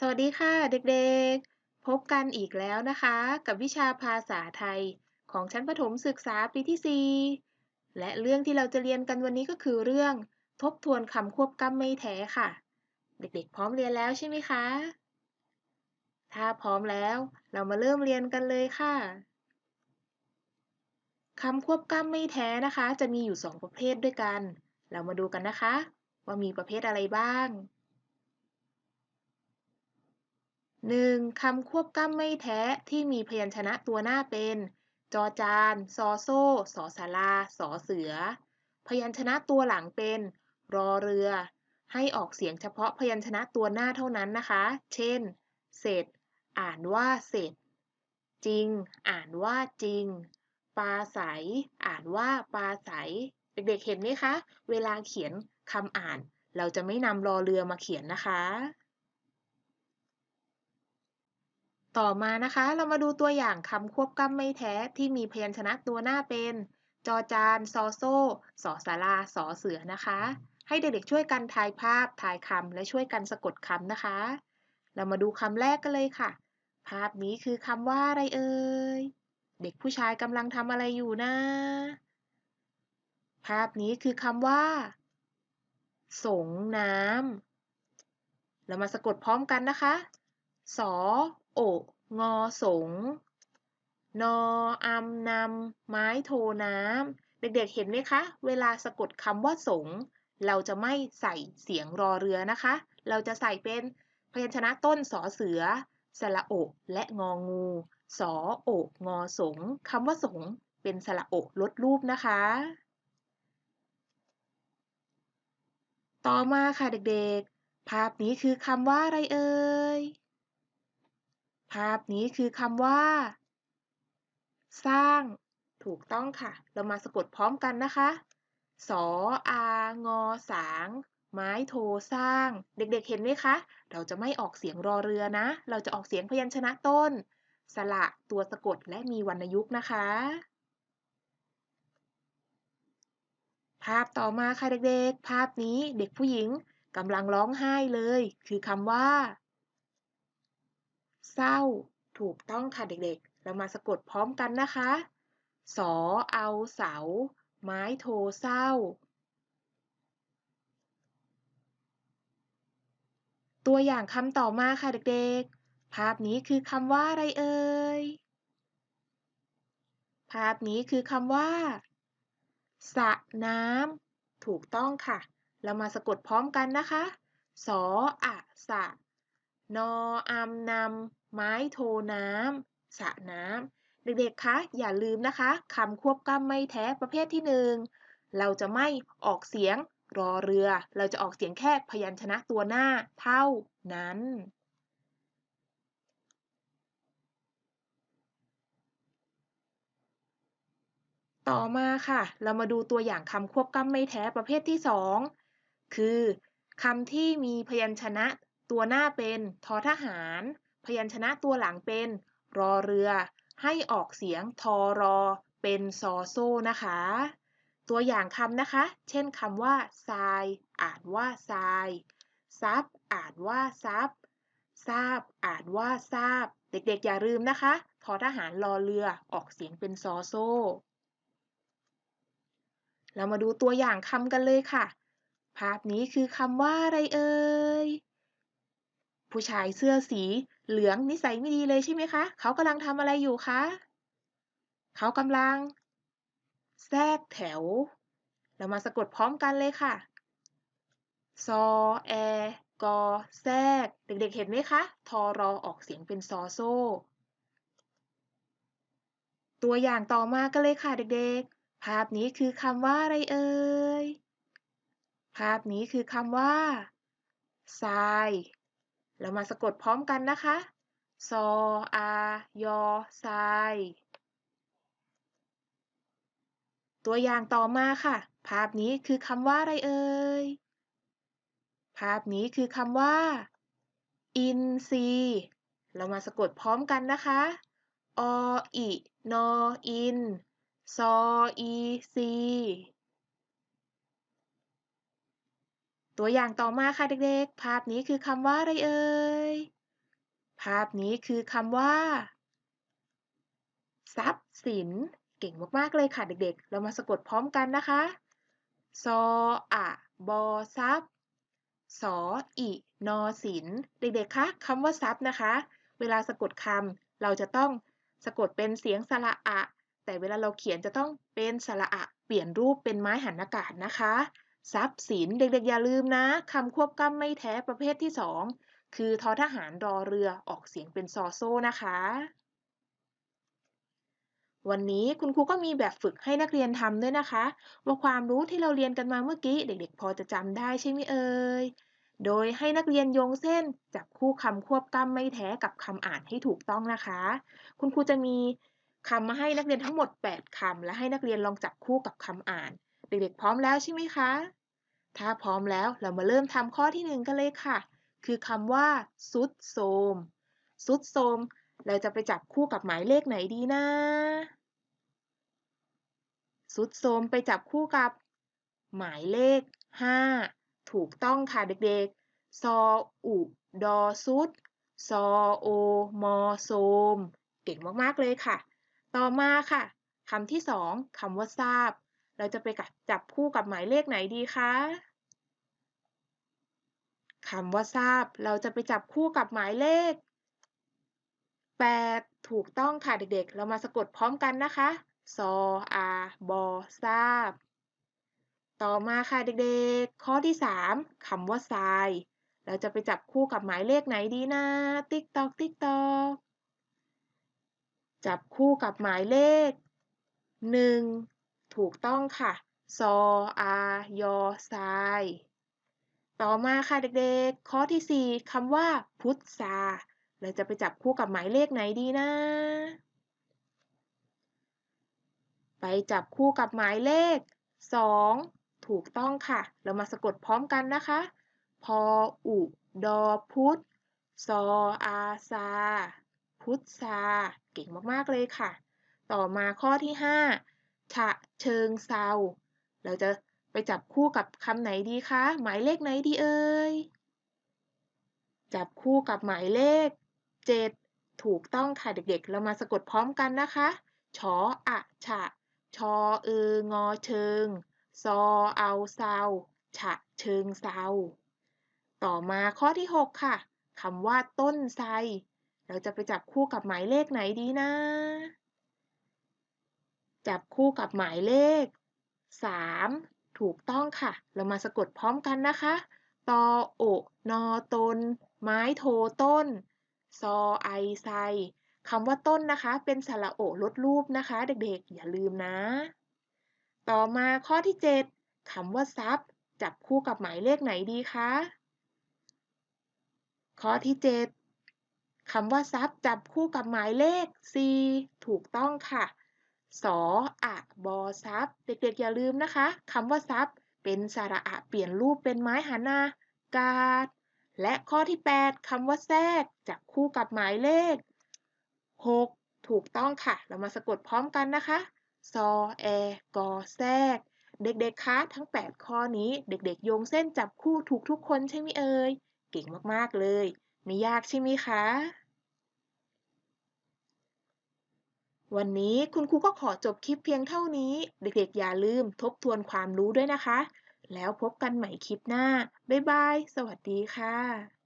สวัสดีค่ะเด็กๆ พบกันอีกแล้วนะคะ กับวิชาภาษาไทยของชั้นประถมศึกษาปีที่ 4 และเรื่องที่เราจะเรียนกันวันนี้ก็คือเรื่อง ทบทวนคำควบกล้ำไม่แท้ค่ะ เด็กๆ พร้อมเรียนแล้วใช่ไหมคะ ถ้าพร้อมแล้วเรามาเริ่มเรียนกันเลยค่ะคำควบกล้ำไม่แท้นะคะ จะมีอยู่ 2 ประเภทด้วยกัน เรามาดูกันนะคะ ว่ามีประเภทอะไรบ้าง 1. คำควบกล้ำไม่แท้ที่มีพยัญชนะตัวหน้าเป็น จอจานซอโซ่สอสาราสอเสือ พยัญชนะตัวหลังเป็น รอเรือ ให้ออกเสียงเฉพาะพยัญชนะตัวหน้าเท่านั้นนะคะ เช่น เสร็จ อ่านว่าเสร็จ จริง อ่านว่าจริง ปลาใส อ่านว่าปลาใส เด็กๆเห็นไหมคะ เวลาเขียนคำอ่าน เราจะไม่นำรอเรือมาเขียนนะคะ ต่อมานะคะ เรามาดูตัวอย่างคำควบกล้ำไม่แท้ที่มีพยัญชนะตัวหน้าเป็น จอจานซอโซ่สอสาราสอเสือนะคะ ให้เด็กๆช่วยกันทายภาพทายคำและช่วยกันสะกดคำนะคะ เรามาดูคำแรกกันเลยค่ะ ภาพนี้คือคำว่าอะไรเอ่ยเด็กผู้ชายกำลังทำอะไรอยู่นะ ภาพนี้คือคำว่า สงน้ำเรามาสะกดพร้อมกันนะคะ สอโอ งอสง นออำนำ ไม้โทน้ำ เด็กๆ เห็นไหมคะ เวลาสะกดคำว่าสง เราจะไม่ใส่เสียงรอเรือนะคะ เราจะใส่เป็นพยัญชนะต้นสอเสือ สระโอและงองู สอโองอสงคำว่าสง เป็นสระโอลดรูปนะคะ ต่อมาค่ะเด็กๆ ภาพนี้คือคำว่าอะไรเอ่ย ภาพนี้คือคำว่า สร้างถูกต้องค่ะ เรามาสะกดพร้อมกันนะคะ สออางอสาง ไม้โทสร้าง เด็กๆเห็นไหมคะ เราจะไม่ออกเสียงรอเรือนะ เราจะออกเสียงพยัญชนะต้น สระตัวสะกดและมีวรรณยุกต์นะคะ ภาพต่อมาค่ะเด็กๆ ภาพนี้เด็กผู้หญิงกำลังร้องไห้เลย คือคำว่า เศร้า ถูกต้องค่ะเด็กๆ เรามาสะกดพร้อมกันนะคะ สอเอาเสา ไม้โทเศร้า ตัวอย่างคำต่อมาค่ะเด็กๆ ภาพนี้คือคำว่าอะไรเอ่ย ภาพนี้คือคำว่าสระน้ำถูกต้องค่ะ เรามาสะกดพร้อมกันนะคะ สออะสะ นออำนำไม้โทน้ำสระน้ำ เด็กๆ คะ อย่าลืมนะคะคำควบกล้ำไม่แท้ประเภทที่หนึ่งเราจะไม่ออกเสียงรอเรือ เราจะออกเสียงแค่พยัญชนะตัวหน้าเท่านั้น ต่อมาค่ะ เรามาดูตัวอย่างคำควบกล้ำไม่แท้ประเภทที่สองคือคำที่มีพยัญชนะ ตัวหน้าเป็นทอทหาร พยัญชนะตัวหลังเป็นรอเรือ ให้ออกเสียงทอรอ เป็นซอโซ่นะคะ ตัวอย่างคำนะคะ เช่นคำว่าทรายอ่านว่าทรายซับอ่านว่าซับทราบอ่านว่าทราบ เด็กๆ อย่าลืมนะคะทอทหารรอเรือออกเสียงเป็นซอโซ่ เรามาดูตัวอย่างคำกันเลยค่ะ ภาพนี้คือคำว่าอะไรเอ่ย ผู้ชายเสื้อสีเหลืองนิสัยไม่ดีเลยใช่ไหมคะ เขากำลังทำอะไรอยู่คะ เขากำลัง แทรกแถว เรามาสะกดพร้อมกันเลยค่ะ ซอแอกอแทรก เด็กๆ เห็นไหมคะ ทอรอออกเสียงเป็นซอโซ่ตัวอย่างต่อมากันเลยค่ะเด็กๆ ภาพนี้คือคำว่าอะไรเอ่ย ภาพนี้คือคำว่าทราย เรามาสะกดพร้อมกันนะคะ ซอ อายอทรายตัวอย่างต่อมาค่ะ ภาพนี้คือคำว่าอะไรเอ่ย ภาพนี้คือคำว่า อินซีเรามาสะกดพร้อมกันนะคะ ออินออิน ซออีซี ตัวอย่างต่อมาค่ะเด็กๆ ภาพนี้คือคำว่าอะไรเอ่ย ภาพนี้คือคำว่า ทรัพย์สิน เก่งมากๆเลยค่ะเด็กๆ เรามาสะกดพร้อมกันนะคะ ซออะบอทรัพย์ สออินอสิน เด็กๆ คะคำว่าทรัพย์นะคะ เวลาสะกดคำเราจะต้องสะกดเป็นเสียงสระอะ แต่เวลาเราเขียนจะต้องเป็นสระอะ เปลี่ยนรูปเป็นไม้หันอากาศนะคะ ทรัพย์สินเด็กๆอย่าลืมนะคำควบกล้ำไม่แท้ประเภทที่ 2 คือทอทหารรอเรือออกเสียงเป็นซอโซนะคะ วันนี้คุณครูก็มีแบบฝึกให้นักเรียนทำด้วยนะคะ ว่าความรู้ที่เราเรียนกันมาเมื่อกี้ เด็กๆ พอจะจำได้ใช่ไหมเอ่ยโดยให้นักเรียนโยงเส้นจับคู่คำควบกล้ำไม่แท้กับคำอ่านให้ถูกต้องนะคะ คุณครูจะมีคำมาให้นักเรียนทั้งหมด 8คำและให้นักเรียนลองจับคู่กับคำอ่าน เด็กๆพร้อมแล้วใช่ไหมคะ ถ้าพร้อมแล้วเรามาเริ่มทำข้อที่หนึ่งกันเลยค่ะ คือคำว่าซุดโทมซุดโทมเราจะไปจับคู่กับหมายเลขไหนดีนะซุดโทมไปจับคู่กับ หมายเลข 5 ถูกต้องค่ะเด็กๆ ซออุดอซุด ซอโอมอโซม เก่งมากๆเลยค่ะ ต่อมาค่ะคำที่สองคำว่าทราบ เราจะไปจับคู่กับหมายเลขไหนดีคะคำว่าทราบ เราจะไปจับคู่กับหมายเลข 8 ถูกต้องค่ะเด็กๆ เรามาสะกดพร้อมกันนะคะซออาบอทราบ ต่อมาค่ะเด็กๆ ข้อที่ 3คำว่าทราย เราจะไปจับคู่กับหมายเลขไหนดีนะ ติ๊กตอกติ๊กตอกจับคู่กับหมายเลข 1 ถูกต้องค่ะ ซออายอทราย ต่อมาค่ะเด็กๆ ข้อที่ 4คำว่า พุทธาเราจะไปจับคู่กับหมายเลขไหนดีนะ ไปจับคู่กับหมายเลข 2 ถูกต้องค่ะ เรามาสะกดพร้อมกันนะคะ พออุดอพุทซออาซา พุทซาเก่งมาก ๆ เลยค่ะ ต่อมาข้อที่ 5 ฉะ เชิงเซา เราจะไปจับคู่กับคำไหนดีคะ หมายเลขไหนดีเอ่ย จับคู่กับหมายเลข 7 ถูกต้องค่ะเด็กๆ เรามาสะกดพร้อมกันนะคะชออะฉะชอเองอเชิง ซอเอาเซาฉะเชิงเซา ต่อมาข้อที่ 6 ค่ะคำว่าต้นไทรเราจะไปจับคู่กับหมายเลขไหนดีนะ จับคู่กับหมายเลข 3 ถูกต้องค่ะ เรามาสะกดพร้อมกันนะคะ ตอโอนอตน ไม้โทต้น ซอไอไซคำว่าต้นนะคะ เป็นสระโอลดรูปนะคะ เด็กๆ อย่าลืมนะ ต่อมาข้อที่ 7คำว่าซับจับคู่กับหมายเลขไหนดีคะ ข้อที่ 7คำว่าซับจับคู่กับหมายเลข 4 ถูกต้องค่ะ สออะบอซับเด็กๆอย่าลืมนะคะคำว่าซับเป็นสระอะเปลี่ยนรูปเป็นไม้หันนากาด และข้อที่ 8คำว่าแทรกจับคู่กับหมายเลข 6 ถูกต้องค่ะ เรามาสะกดพร้อมกันนะคะซอแอกอแทรก เด็กๆคะทั้ง 8 ข้อนี้เด็กๆโยงเส้นจับคู่ถูกทุกคนใช่ไหมเอ่ยเก่งมากๆเลย ไม่ยากใช่ไหมคะ วันนี้คุณครูก็ขอจบคลิปเพียงเท่านี้ เด็กๆ อย่าลืมทบทวนความรู้ด้วยนะคะ แล้วพบกันใหม่คลิปหน้า บ๊ายบาย สวัสดีค่ะ